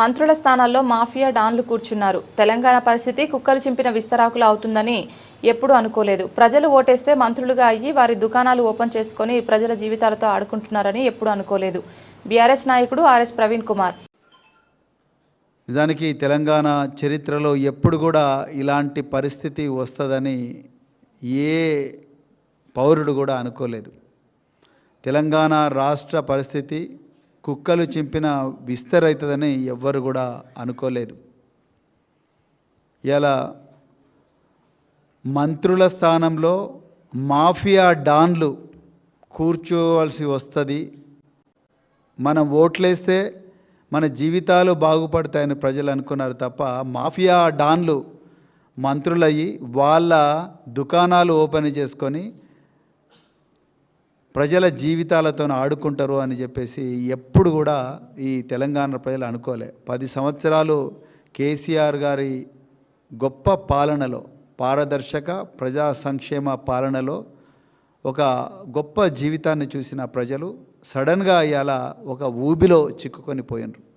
మంత్రుల స్థానాల్లో మాఫియా డాన్లు కూర్చున్నారు. తెలంగాణ పరిస్థితి కుక్కలు చింపిన విస్తరాకులు అవుతుందని ఎప్పుడు అనుకోలేదు. ప్రజలు ఓటేస్తే మంత్రులుగా అయ్యి వారి దుకాణాలు ఓపెన్ చేసుకొని ప్రజల జీవితాలతో ఆడుకుంటున్నారని ఎప్పుడు అనుకోలేదు. బీఆర్ఎస్ నాయకుడు ఆర్ఎస్ ప్రవీణ్ కుమార్. నిజానికి తెలంగాణ చరిత్రలో ఎప్పుడు కూడా ఇలాంటి పరిస్థితి వస్తుందని ఏ పౌరుడు కూడా అనుకోలేదు. తెలంగాణ రాష్ట్ర పరిస్థితి కుక్కలు చింపిన విస్తరవుతుందని ఎవ్వరు కూడా అనుకోలేదు. ఇలా మంత్రుల స్థానంలో మాఫియా డాన్లు కూర్చోవలసి వస్తుంది. మనం ఓట్లేస్తే మన జీవితాలు బాగుపడతాయని ప్రజలు అనుకున్నారు తప్ప మాఫియా డాన్లు మంత్రులయ్యి వాళ్ళ దుకాణాలు ఓపెన్ చేసుకొని ప్రజల జీవితాలతో ఆడుకుంటారు అని చెప్పేసి ఎప్పుడు కూడా ఈ తెలంగాణ ప్రజలు అనుకోలే. పది సంవత్సరాలు కేసీఆర్ గారి గొప్ప పాలనలో పారదర్శక ప్రజా సంక్షేమ పాలనలో ఒక గొప్ప జీవితాన్ని చూసిన ప్రజలు సడన్గా ఇవాళ ఒక ఊబిలో చిక్కుకొని పోయినరు.